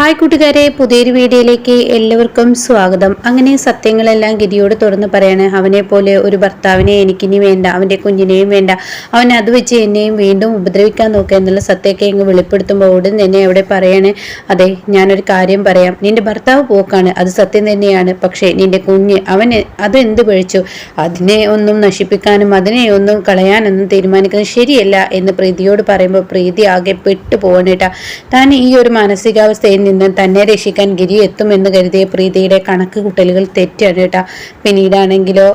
Hi കൂട്ടുകാരെ പുതിയൊരു വീഡിയോയിലേക്ക് എല്ലാവർക്കും സ്വാഗതം. അങ്ങനെ സത്യങ്ങളെല്ലാം ഗിരിയോട് തുറന്ന് പറയാണ്. അവനെ പോലെ ഒരു ഭർത്താവിനെ എനിക്കിനി വേണ്ട അവന്റെ കുഞ്ഞിനെയും വേണ്ട. അവൻ അത് വെച്ച് എന്നെയും വീണ്ടും ഉപദ്രവിക്കാൻ നോക്കുക എന്നുള്ള സത്യമൊക്കെ ഇങ്ങ് വെളിപ്പെടുത്തുമ്പോൾ ഉടൻ തന്നെ അവിടെ പറയണേ അതെ ഞാനൊരു കാര്യം പറയാം. നിന്റെ ഭർത്താവ് പോക്കാണ് അത് സത്യം തന്നെയാണ്. പക്ഷേ നിന്റെ കുഞ്ഞ് അവൻ അത് എന്ത് പഴിച്ചു? അതിനെ ഒന്നും നശിപ്പിക്കാനും അതിനെ ഒന്നും കളയാനൊന്നും തീരുമാനിക്കുന്നത് ശരിയല്ല എന്ന് പ്രീതിയോട് പറയുമ്പോൾ പ്രീതി ആകെ പെട്ടു പോകണേട്ടാ താൻ ഈ ഒരു മാനസികാവസ്ഥയിൽ നിന്ന് തന്നെ രക്ഷിക്കാൻ ഗിരി എത്തുമെന്ന് കരുതിയ പ്രീതിയുടെ കണക്ക് കൂട്ടലുകൾ തെറ്റാണ് കേട്ടോ. പിന്നീടാണെങ്കിലോ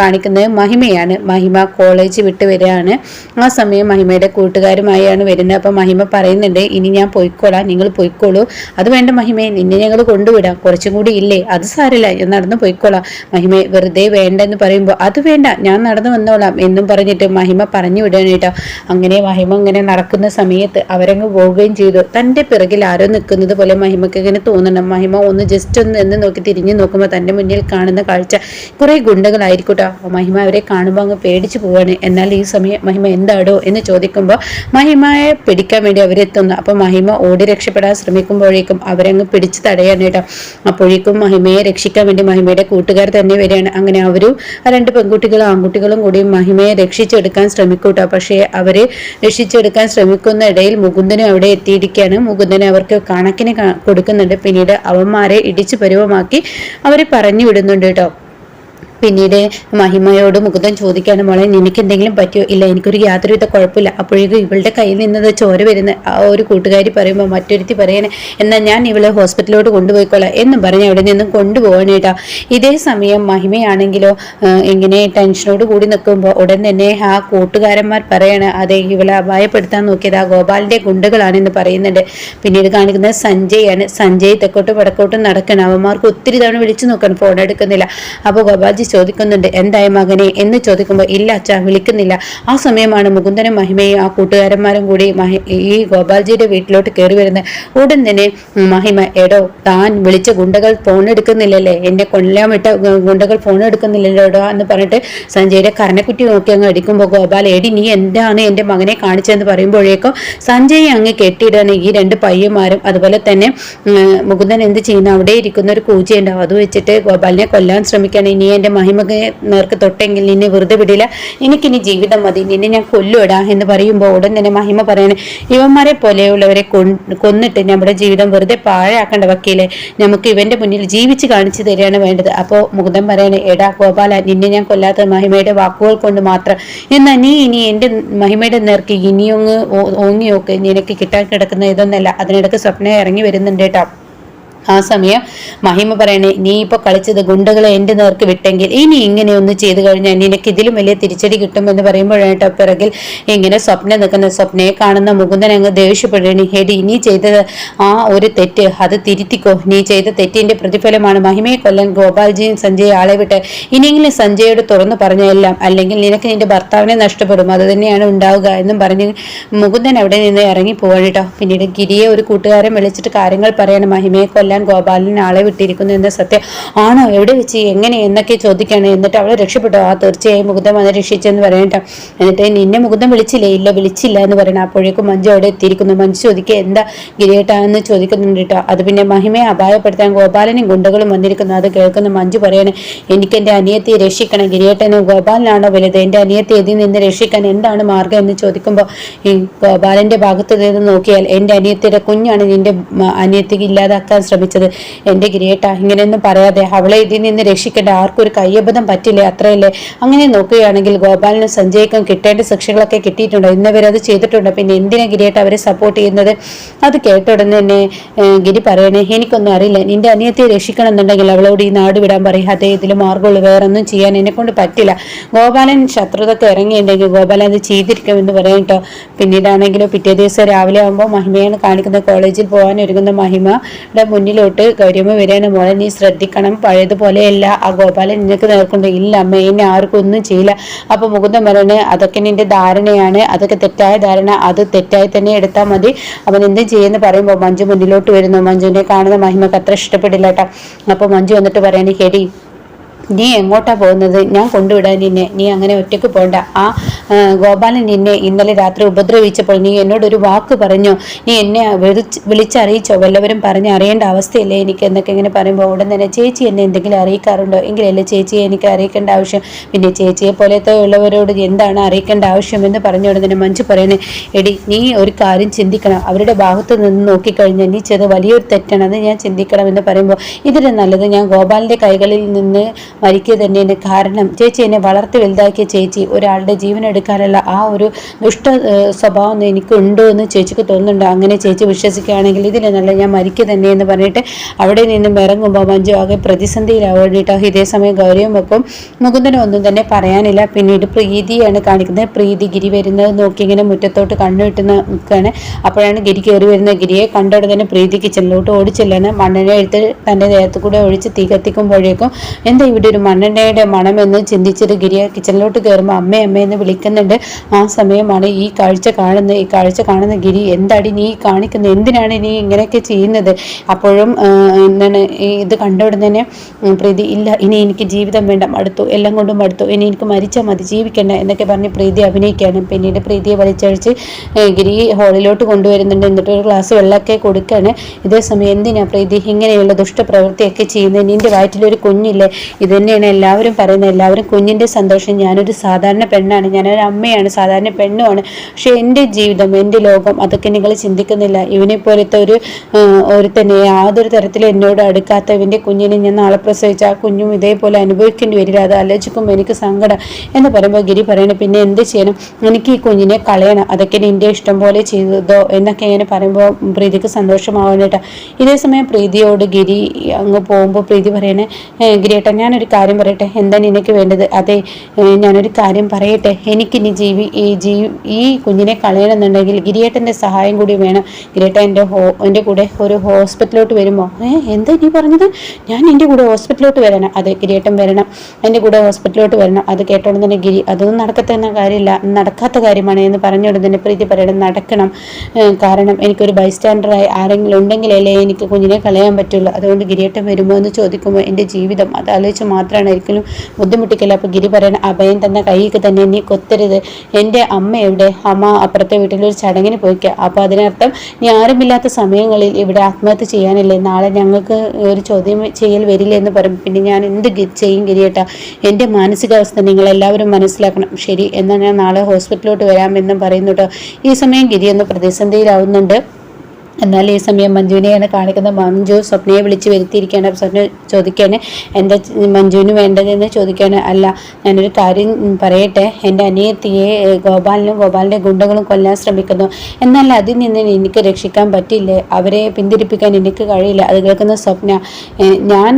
കാണിക്കുന്നത് മഹിമയാണ്. മഹിമ കോളേജ് വിട്ട് വരികയാണ്. ആ സമയം മഹിമയുടെ കൂട്ടുകാരുമായാണ് വരുന്നത്. അപ്പം മഹിമ പറയുന്നുണ്ട് ഇനി ഞാൻ പൊയ്ക്കോളാം. നിങ്ങൾ പൊയ്ക്കോളൂ. അത് വേണ്ട മഹിമയെ നിന്നെ ഞങ്ങൾ കൊണ്ടുവിടാം. കുറച്ചും കൂടി ഇല്ലേ? അത് സാരില്ല. നടന്നു പൊയ്ക്കോളാം. മഹിമ വെറുതെ വേണ്ട എന്ന് പറയുമ്പോൾ അത് വേണ്ട. ഞാൻ നടന്നു വന്നോളാം എന്നും പറഞ്ഞിട്ട് മഹിമ പറഞ്ഞു വിടുകയാണ് കേട്ടോ. അങ്ങനെ മഹിമ ഇങ്ങനെ നടക്കുന്ന സമയത്ത് അവരങ്ങ് പോവുകയും ചെയ്തു. തന്റെ പിറകിൽ ആരോ നിൽക്കുന്നത് പോലെ മഹിമക്ക് ഇങ്ങനെ തോന്നണം. മഹിമ ഒന്ന് ജസ്റ്റ് ഒന്ന് എന്ന് നോക്കി തിരിഞ്ഞു നോക്കുമ്പോൾ തന്റെ മുന്നിൽ കാണുന്ന കാഴ്ച കുറേ ഗുണ്ടകളായിരിക്കട്ടോ. മഹിമ അവരെ കാണുമ്പോൾ അങ്ങ് പേടിച്ചു പോവാണ്. എന്നാൽ ഈ സമയം മഹിമ എന്താടോ എന്ന് ചോദിക്കുമ്പോൾ മഹിമയെ പിടിക്കാൻ വേണ്ടി അവരെത്തുന്നു അപ്പോൾ മഹിമ ഓടി രക്ഷപ്പെടാൻ ശ്രമിക്കുമ്പോഴേക്കും അവരങ്ങ് പിടിച്ച് തടയാണ് അപ്പോഴേക്കും മഹിമയെ രക്ഷിക്കാൻ വേണ്ടി മഹിമയുടെ കൂട്ടുകാർ തന്നെ വരികയാണ്. അങ്ങനെ അവരും രണ്ട് പെൺകുട്ടികളും ആൺകുട്ടികളും കൂടി മഹിമയെ രക്ഷിച്ചെടുക്കാൻ ശ്രമിക്കൂട്ടോ. പക്ഷേ അവർ രക്ഷിച്ചെടുക്കാൻ ശ്രമിക്കുന്ന ഇടയിൽ മുകുന്ദനും അവിടെ എത്തിയിരിക്കുകയാണ്. മുകുന്ദനെ അവർക്ക് കണക്കിന് കൊടുക്കുന്നുണ്ട്. പിന്നീട് അവന്മാരെ ഇടിച്ചു പരുവമാക്കി അവരെ പറഞ്ഞു വിടുന്നുണ്ട് കേട്ടോ. പിന്നീട് മഹിമയോട് മുകുന്ദൻ ചോദിക്കാണ് മോളെ നിനക്ക് എന്തെങ്കിലും പറ്റിയോ? ഇല്ല എനിക്കൊരു യാതൊരുവിധ കുഴപ്പമില്ല. അപ്പോഴേക്കും ഇവളുടെ കയ്യിൽ നിന്നത് ചോര വരുന്ന ആ ഒരു കൂട്ടുകാരി പറയുമ്പോൾ മറ്റൊരുത്തി പറയണേ എന്നാൽ ഞാൻ ഇവളെ ഹോസ്പിറ്റലിലോട്ട് കൊണ്ടുപോയിക്കോളാം. എന്നും പറഞ്ഞ് അവിടെ നിന്നും കൊണ്ടുപോകണേട്ടാ ഇതേ സമയം മഹിമയാണെങ്കിലോ ഇങ്ങനെ ടെൻഷനോട് കൂടി നിൽക്കുമ്പോൾ ഉടൻ തന്നെ ആ കൂട്ടുകാരന്മാർ പറയാണ് അതെ ഇവളെ അപായപ്പെടുത്താൻ നോക്കിയത് ആ ഗോപാലിന്റെ ഗുണ്ടകളാണെന്ന് പറയുന്നുണ്ട്. പിന്നീട് കാണിക്കുന്നത് സഞ്ജയാണ്. സഞ്ജയ് തെക്കോട്ടും വടക്കോട്ടും നടക്കണം അവന്മാർക്ക് ഒത്തിരി തവണ വിളിച്ചു നോക്കണം ഫോൺ എടുക്കുന്നില്ല. അപ്പോൾ ഗോപാൽജി ചോദിക്കുന്നുണ്ട് എന്തായ മകനെ? എന്ന് ചോദിക്കുമ്പോൾ ഇല്ല അച്ഛ വിളിക്കുന്നില്ല. ആ സമയമാണ് മുകുന്ദനും മഹിമയും ആ കൂട്ടുകാരന്മാരും കൂടി ഈ ഗോപാൽജിയുടെ വീട്ടിലോട്ട് കയറി വരുന്നത്. ഉടൻ തന്നെ മഹിമ എടോ താൻ വിളിച്ച ഗുണ്ടകൾ ഫോൺ എടുക്കുന്നില്ലല്ലേ? എന്നെ കൊല്ലാൻ വിട്ട ഗുണ്ടകൾ ഫോൺ എടുക്കുന്നില്ലല്ലോ എടോ? എന്ന് പറഞ്ഞിട്ട് സഞ്ജയുടെ കരണക്കുറ്റി നോക്കി അങ്ങ് അടിക്കുമ്പോൾ ഗോപാൽ എടി നീ എന്താണ് എന്റെ മകനെ കാണിച്ചതെന്ന് പറയുമ്പോഴേക്കും സഞ്ജയ് അങ്ങ് കെട്ടിയിടാണ്. ഈ രണ്ട് പയ്യന്മാരും അതുപോലെ തന്നെ മുകുന്ദൻ എന്ത് ചെയ്യുന്നു? അവിടെ ഇരിക്കുന്ന ഒരു കൂച്ചയുണ്ടാവും. അത് വെച്ചിട്ട് ഗോപാലിനെ കൊല്ലാൻ ശ്രമിക്കുകയാണ്. ഇനി എന്റെ മഹിമക്ക് നേർക്ക് തൊട്ടെങ്കിൽ നിന്നെ വെറുതെ വിടില്ല. എനിക്കിനി ജീവിതം മതി. നിന്നെ ഞാൻ കൊല്ലുവിടാ എന്ന് പറയുമ്പോൾ ഉടൻ തന്നെ മഹിമ പറയണേ ഇവന്മാരെ പോലെയുള്ളവരെ കൊന്നിട്ട് നമ്മുടെ ജീവിതം വെറുതെ പാഴാക്കേണ്ട വക്കീലെ. നമുക്ക് ഇവന്റെ മുന്നിൽ ജീവിച്ച് കാണിച്ചു തരികയാണ് വേണ്ടത്. അപ്പോൾ മുകുന്ദൻ പറയണേ എടാ ഗോപാല നിന്നെ ഞാൻ കൊല്ലാത്ത മഹിമയുടെ വാക്കുകൾ കൊണ്ട് മാത്രം. എന്നാൽ നീ ഇനി എന്റെ മഹിമയുടെ നേർക്ക് ഇനിയൊന്ന് ഓങ്ങിയൊക്കെ. ഓങ്ങി നോക്ക് നിനക്ക് കിട്ടാൻ കിടക്കുന്ന ഇതൊന്നല്ല. അതിനിടക്ക് സ്വപ്നം ഇറങ്ങി വരുന്നുണ്ട് കേട്ടോ ആ സമയം മഹിമ പറയണേ നീ ഇപ്പൊ കളിച്ചത് ഗുണ്ടകളെ എന്റെ നേർക്ക് വിട്ടെങ്കിൽ ഇനി ഇങ്ങനെ ഒന്ന് ചെയ്തു കഴിഞ്ഞാൽ നിനക്ക് ഇതിലും വലിയ തിരിച്ചടി കിട്ടുമെന്ന് പറയുമ്പോഴാണ് കേട്ടോ പിറകിൽ ഇങ്ങനെ സ്വപ്നം നിൽക്കുന്ന സ്വപ്നയെ കാണുന്ന മുകുന്ദൻ അങ്ങ് ദേഷ്യപ്പെടണി ഹേടി നീ ചെയ്തത് ആ ഒരു തെറ്റ്. അത് തിരുത്തിക്കോ. നീ ചെയ്ത തെറ്റിന്റെ പ്രതിഫലമാണ് മഹിമയെ കൊല്ലാൻ ഗോപാൽജിയും സഞ്ജയ് ആളെ വിട്ട്. ഇനിയെങ്കിലും സഞ്ജയോട് തുറന്നു പറഞ്ഞെല്ലാം അല്ലെങ്കിൽ നിനക്ക് നിന്റെ ഭർത്താവിനെ നഷ്ടപ്പെടും. അത് തന്നെയാണ് ഉണ്ടാവുക എന്നും പറഞ്ഞ് മുകുന്ദൻ അവിടെ നിന്ന് ഇറങ്ങി പോവാണ് കേട്ടോ. പിന്നീട് ഗിരിയെ ഒരു കൂട്ടുകാരൻ വിളിച്ചിട്ട് കാര്യങ്ങൾ പറയണം. മഹിമയെ കൊല്ലാൻ ഗോപാലിന് ആളെ വിട്ടിരിക്കുന്നു എന്ന സത്യം ആണോ? എവിടെ വെച്ച്? എങ്ങനെ? എന്നൊക്കെ ചോദിക്കുകയാണ് എന്നിട്ട് അവളെ രക്ഷപ്പെട്ടു. ആ തീർച്ചയായും മുകുന്ദം വന്ന് രക്ഷിച്ചെന്ന് പറയട്ടെ എന്നിട്ട് നിന്നെ മുകുന്ദം വിളിച്ചില്ലേ? ഇല്ല വിളിച്ചില്ല എന്ന് പറയണം. അപ്പോഴേക്കും മഞ്ജു അവിടെ എത്തിയിരിക്കുന്നു. മഞ്ജു ചോദിക്കുക എന്താ ഗിരിയേട്ടാ? എന്ന് ചോദിക്കുന്നുണ്ട് കേട്ടോ. അത് പിന്നെ മഹിമയെ അപായപ്പെടുത്താൻ ഗോപാലനും ഗുണ്ടകളും വന്നിരിക്കുന്നു. അത് കേൾക്കുന്ന മഞ്ജു പറയണേ എനിക്ക് എന്റെ അനിയത്തെ രക്ഷിക്കണം ഗിരിയേട്ടനും. ഗോപാലനാണോ വലുത്? എന്റെ അനിയത്തെ ഇതിൽ നിന്ന് രക്ഷിക്കാൻ എന്താണ് മാർഗം? എന്ന് ചോദിക്കുമ്പോൾ ഈ ഗോപാലന്റെ ഭാഗത്ത് നിന്ന് നോക്കിയാൽ എന്റെ അനിയത്തിയുടെ കുഞ്ഞാണ് നിന്റെ മ- അനിയത്തിക്ക് ഇല്ലാതാക്കാൻ ശ്രമിച്ചത്. എന്റെ ഗിരിയേട്ട ഇങ്ങനെയൊന്നും പറയാതെ അവളെ ഇതിൽ നിന്ന് രക്ഷിക്കേണ്ട ആർക്കും ഒരു കയ്യബദ്ധം പറ്റില്ലേ അത്രയല്ലേ? അങ്ങനെ നോക്കുകയാണെങ്കിൽ ഗോപാലിനും സഞ്ജയ്ക്കും കിട്ടേണ്ട ശിക്ഷകളൊക്കെ കിട്ടിയിട്ടുണ്ട്? ഇന്നവരത് ചെയ്തിട്ടുണ്ട്? പിന്നെ എന്തിനാ ഗിരിയേട്ട അവരെ സപ്പോർട്ട് ചെയ്യുന്നത്? അത് കേട്ട ഉടനെ തന്നെ ഗിരി പറയണേ എനിക്കൊന്നും അറിയില്ല. നിന്റെ അനിയത്തെ രക്ഷിക്കണം എന്നുണ്ടെങ്കിൽ അവളോട് ഈ നാട് വിടാൻ പറയും. അതേ ഇതിൽ മാർഗമുള്ളൂ. വേറൊന്നും ചെയ്യാൻ എന്നെ കൊണ്ട് പറ്റില്ല. ഗോപാലൻ ശത്രുതക്ക് ഇറങ്ങിയിട്ടുണ്ടെങ്കിൽ ഗോപാലൻ അത് ചെയ്തിരിക്കുമെന്ന് പറയും കേട്ടോ. പിന്നീടാണെങ്കിലും പിറ്റേ ദിവസം രാവിലെ ആകുമ്പോൾ മഹിമയാണ് കാണിക്കുന്നത്. കോളേജിൽ പോകാൻ ഒരുങ്ങുന്ന മഹിമയുടെ മുന്നിലോട്ട് ഗൗരിയമ്മ വരികയാണ് മോളെ നീ ശ്രദ്ധിക്കണം. പഴയതുപോലെയല്ല. ആ ഗോപാലൻ നിനക്ക് നേർക്കുണ്ട്. ഇല്ല അമ്മ എന്നെ ആർക്കും ഒന്നും ചെയ്യില്ല. അപ്പൊ മുകുന്ദൻ പറയണ അതൊക്കെ നിന്റെ ധാരണയാണ്. അതൊക്കെ തെറ്റായ ധാരണ. അത് തെറ്റായി തന്നെ എടുത്താൽ മതി. അവൻ എന്തും ചെയ്യുമെന്ന് പറയുമ്പോൾ മഞ്ജു മുന്നിലോട്ട് വരുന്നു. മഞ്ജുവിനെ കാണുന്ന മഹിമക്ക് അത്ര ഇഷ്ടപ്പെടില്ല കേട്ടോ അപ്പൊ മഞ്ജു വന്നിട്ട് പറയണേ ഹെടി നീ എങ്ങോട്ടാ പോകുന്നത്? ഞാൻ കൊണ്ടുവിടാൻ നിന്നെ. നീ അങ്ങനെ ഒറ്റയ്ക്ക് പോണ്ട. ആ ഗോപാലൻ നിന്നെ ഇന്നലെ രാത്രി ഉപദ്രവിച്ചപ്പോൾ നീ എന്നോടൊരു വാക്ക് പറഞ്ഞു. നീ എന്നെ വിളിച്ച് വിളിച്ചറിയിച്ചോ? വല്ലവരും പറഞ്ഞ് അറിയേണ്ട അവസ്ഥയല്ലേ എനിക്ക്? എന്നൊക്കെ ഇങ്ങനെ പറയുമ്പോൾ ഉടൻ തന്നെ ചേച്ചി എന്നെ എന്തെങ്കിലും അറിയിക്കാറുണ്ടോ? എങ്കിലല്ലേ ചേച്ചിയെ എനിക്ക് അറിയിക്കേണ്ട ആവശ്യം. പിന്നെ ചേച്ചിയെ പോലത്തെ ഉള്ളവരോട് എന്താണ് അറിയിക്കേണ്ട ആവശ്യം എന്ന് പറഞ്ഞ തന്നെ മഞ്ജു പറയണേ എടി നീ ഒരു കാര്യം ചിന്തിക്കണം. അവരുടെ ഭാഗത്ത് നിന്ന് നോക്കിക്കഴിഞ്ഞാൽ നീ ചെയ്ത് വലിയൊരു തെറ്റാണ് അത് ഞാൻ ചിന്തിക്കണം എന്ന് പറയുമ്പോൾ ഇതിന് നല്ലത് ഞാൻ ഗോപാലിന്റെ കൈകളിൽ നിന്ന് മരിക്കുക തന്നെയാണ് കാരണം. ചേച്ചി എന്നെ വളർത്തി വലുതാക്കിയ ചേച്ചി ഒരാളുടെ ജീവൻ എടുക്കാനുള്ള ആ ഒരു ദുഷ്ട സ്വഭാവം എനിക്കുണ്ടോ എന്ന് ചേച്ചിക്ക് തോന്നുന്നുണ്ട്. അങ്ങനെ ചേച്ചി വിശ്വസിക്കുകയാണെങ്കിൽ ഇതിലെ നല്ല ഞാൻ മരിക്കുക തന്നെ എന്ന് പറഞ്ഞിട്ട് അവിടെ നിന്നും ഇറങ്ങുമ്പോൾ മഞ്ജു ആകെ പ്രതിസന്ധിയിലാവാൻ വേണ്ടിയിട്ട് ഇതേ സമയം ഗൗരവം വെക്കും മുകുന്ദനും ഒന്നും തന്നെ പറയാനില്ല. പിന്നീട് പ്രീതിയാണ് കാണിക്കുന്നത്. പ്രീതി ഗിരി വരുന്നത് നോക്കി ഇങ്ങനെ മുറ്റത്തോട്ട് കണ്ണുവിട്ട് നിൽക്കുകയാണ്. അപ്പോഴാണ് ഗിരി കയറി വരുന്ന ഗിരിയെ കണ്ടോടെ തന്നെ പ്രീതി കിച്ചണിലോട്ട് ഓടിച്ചെല്ലാണ്. മണ്ണിനെ എടുത്ത് തന്റെ ദേഹത്ത് കൂടെ ഒഴിച്ച് തീ കത്തിക്കുമ്പോഴേക്കും എന്താ ഇവിടെ ഒരു മണ്ണെണ്ണയുടെ മണമെന്ന് ചിന്തിച്ചിട്ട് ഗിരിയ കിച്ചണിലോട്ട് കയറുമ്പോൾ അമ്മേ അമ്മേ എന്ന് വിളിക്കുന്നുണ്ട്. ആ സമയമാണ് ഈ കാഴ്ച കാണുന്നത് ഈ കാഴ്ച കാണുന്ന ഗിരി എന്താടി നീ കാണിക്കുന്നത് എന്തിനാണ് നീ ഇങ്ങനെയൊക്കെ ചെയ്യുന്നത്? അപ്പോഴും എന്താണ് ഇത് കണ്ടുവിടുന്നതിനെ പ്രീതി ഇല്ല ഇനി എനിക്ക് ജീവിതം വേണ്ട. മടുത്തു എല്ലാം കൊണ്ടും മടുത്തു. ഇനി എനിക്ക് മരിച്ചാൽ മതി ജീവിക്കണ്ട എന്നൊക്കെ പറഞ്ഞ് പ്രീതി അഭിനയിക്കുകയാണ്. പിന്നീട് പ്രീതിയെ വലിച്ചഴിച്ച് ഗിരി ഹോളിലോട്ട് കൊണ്ടുവരുന്നുണ്ട്. എന്നിട്ട് ഒരു ഗ്ലാസ് വെള്ളമൊക്കെ കൊടുക്കുകയാണ്. ഇതേ സമയം എന്തിനാ പ്രീതി ഇങ്ങനെയുള്ള ദുഷ്ടപ്രവൃത്തിയൊക്കെ ചെയ്യുന്നത് നിന്റെ വയറ്റിലൊരു കുഞ്ഞില്ലേ? ഇത് തന്നെയാണ് എല്ലാവരും പറയുന്നത്. എല്ലാവരും കുഞ്ഞിന്റെ സന്തോഷം. ഞാനൊരു സാധാരണ പെണ്ണാണ്. ഞാനൊരു അമ്മയാണ്. സാധാരണ പെണ്ണുമാണ്. പക്ഷേ എന്റെ ജീവിതം എന്റെ ലോകം അതൊക്കെ നിങ്ങൾ ചിന്തിക്കുന്നില്ല. ഇവനെ പോലത്തെ ഒരു ഒരുത്തനെ യാതൊരു തരത്തിലും എന്നോട് അടുക്കാത്ത ഇവന്റെ കുഞ്ഞിനെ ഞാൻ നാളെ പ്രസവിച്ച ആ കുഞ്ഞും ഇതേപോലെ അനുഭവിക്കേണ്ടി വരില്ല അത് ആലോചിക്കുമ്പോൾ എനിക്ക് സങ്കടം എന്ന് പറയുമ്പോൾ ഗിരി പറയണ പിന്നെ എന്ത് ചെയ്യണം? എനിക്ക് ഈ കുഞ്ഞിനെ കളയണം. അതൊക്കെ എന്റെ ഇഷ്ടം പോലെ ചെയ്തതോ? എന്നൊക്കെ ഇങ്ങനെ പറയുമ്പോൾ പ്രീതിക്ക് സന്തോഷമാവാനായിട്ടാ. ഇതേ സമയം പ്രീതിയോട് ഗിരി അങ്ങ് പോകുമ്പോൾ പ്രീതി പറയണേ "ഏ, ഗിരിയേട്ടാ ഞാനൊരു കാര്യം പറയട്ടെ. എന്താണ് നിനക്ക് വേണ്ടത്? അതെ ഞാനൊരു കാര്യം പറയട്ടെ. എനിക്കിനി ജീവി ഈ ജീവി ഈ കുഞ്ഞിനെ കളയണമെന്നുണ്ടെങ്കിൽ ഗിരിയേട്ടന്റെ സഹായം കൂടി വേണം. ഗിരിയേട്ട എന്റെ ഹോ എന്റെ കൂടെ ഒരു ഹോസ്പിറ്റലിലോട്ട് വരുമോ? ഏ എന്താ നീ പറഞ്ഞത്? ഞാൻ എന്റെ കൂടെ ഹോസ്പിറ്റലിലോട്ട് വരണം. അതെ ഗിരിയേട്ടൻ വരണം. എന്റെ കൂടെ ഹോസ്പിറ്റലിലോട്ട് വരണം. അത് കേട്ടോണ്ട് തന്നെ ഗിരി അതൊന്നും നടക്കത്തുന്ന കാര്യമില്ല. നടക്കാത്ത കാര്യമാണ് എന്ന് പറഞ്ഞുകൊണ്ട് തന്നെ പ്രീതി പറയണം. നടക്കണം. കാരണം എനിക്കൊരു ബൈസ്റ്റാൻഡറായി ആരെങ്കിലും ഉണ്ടെങ്കിലല്ലേ എനിക്ക് കുഞ്ഞിനെ കളയാൻ പറ്റുള്ളൂ. അതുകൊണ്ട് ഗിരിയേട്ടൻ വരുമോ എന്ന് ചോദിക്കുമ്പോൾ എന്റെ ജീവിതം അത് ആലോചിച്ച് മാത്രമാണ് ഒരിക്കലും ബുദ്ധിമുട്ടിക്കില്ല അപ്പോൾ ഗിരി പറയണ അഭയം തന്ന കൈക്ക് തന്നെ നീ കൊത്തരുത്. എന്റെ അമ്മ എവിടെ? അമ്മ അപ്പുറത്തെ വീട്ടിലൊരു ചടങ്ങിന് പോയിക്കുക അപ്പോൾ അതിനർത്ഥം നീ ആരുമില്ലാത്ത സമയങ്ങളിൽ ഇവിടെ ആത്മഹത്യ ചെയ്യാനില്ലേ? നാളെ ഞങ്ങൾക്ക് ഒരു ചോദ്യം ചെയ്യൽ വരില്ല എന്ന് പറയും പിന്നെ ഞാൻ എന്ത് ചെയ്യും ഗിരിയേട്ടാ എന്റെ മാനസികാവസ്ഥ നിങ്ങൾ എല്ലാവരും മനസ്സിലാക്കണം. ശരി എന്നാൽ ഞാൻ നാളെ ഹോസ്പിറ്റലിലോട്ട് വരാമെന്നും പറയുന്നു കേട്ടോ. ഈ സമയം ഗിരി ഒന്ന് പ്രതിസന്ധിയിലാവുന്നുണ്ട്. എന്നാൽ ഈ സമയം മഞ്ജുവിനെയാണ് കാണിക്കുന്നത് മഞ്ജു സ്വപ്നയെ വിളിച്ച് വരുത്തിയിരിക്കുകയാണ്. സ്വപ്ന ചോദിക്കാണ് എന്താ മഞ്ജുവിന് വേണ്ടതെന്ന്? ചോദിക്കുകയാണ് അല്ല ഞാനൊരു കാര്യം പറയട്ടെ. എന്റെ അനിയത്തിയെ ഗോപാലിനും ഗോപാലിന്റെ ഗുണ്ടകളും കൊല്ലാൻ ശ്രമിക്കുന്നു. എന്നാൽ അതിൽ നിന്ന് എനിക്ക് രക്ഷിക്കാൻ പറ്റില്ല? അവരെ പിന്തിരിപ്പിക്കാൻ എനിക്ക് കഴിയില്ല. അത് കേൾക്കുന്ന സ്വപ്ന ഞാൻ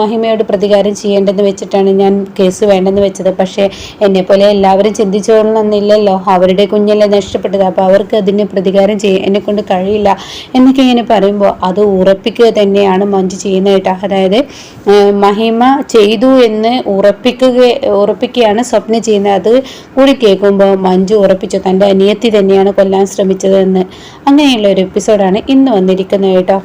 മഹിമയോട് പ്രതികാരം ചെയ്യേണ്ടെന്ന് വെച്ചിട്ടാണ് ഞാൻ കേസ് വേണ്ടെന്ന് വെച്ചത്. പക്ഷേ എന്നെപ്പോലെ എല്ലാവരും ചിന്തിച്ചോളണമെന്നില്ലല്ലോ അവരുടെ കുഞ്ഞല്ലേ നഷ്ടപ്പെട്ടത്. അപ്പോൾ അവർക്ക് അതിന് പ്രതികാരം ചെയ്യാൻ എന്നെ കൊണ്ട് കഴിയില്ല. എന്നൊക്കെ ഇങ്ങനെ പറയുമ്പോൾ അത് ഉറപ്പിക്കുക തന്നെയാണ് മഞ്ജു ചെയ്യുന്നതായിട്ട്. അതായത് മഹിമ ചെയ്തു എന്ന് ഉറപ്പിക്കുക ഉറപ്പിക്കുകയാണ് സ്വപ്നം ചെയ്യുന്നത്. അത് കൂടി കേൾക്കുമ്പോൾ മഞ്ജു ഉറപ്പിച്ചു തന്റെ അനിയത്തി തന്നെയാണ് കൊല്ലാൻ ശ്രമിച്ചതെന്ന്. അങ്ങനെയുള്ള ഒരു എപ്പിസോഡാണ് ഇന്ന് വന്നിരിക്കുന്നത് കേട്ടോ.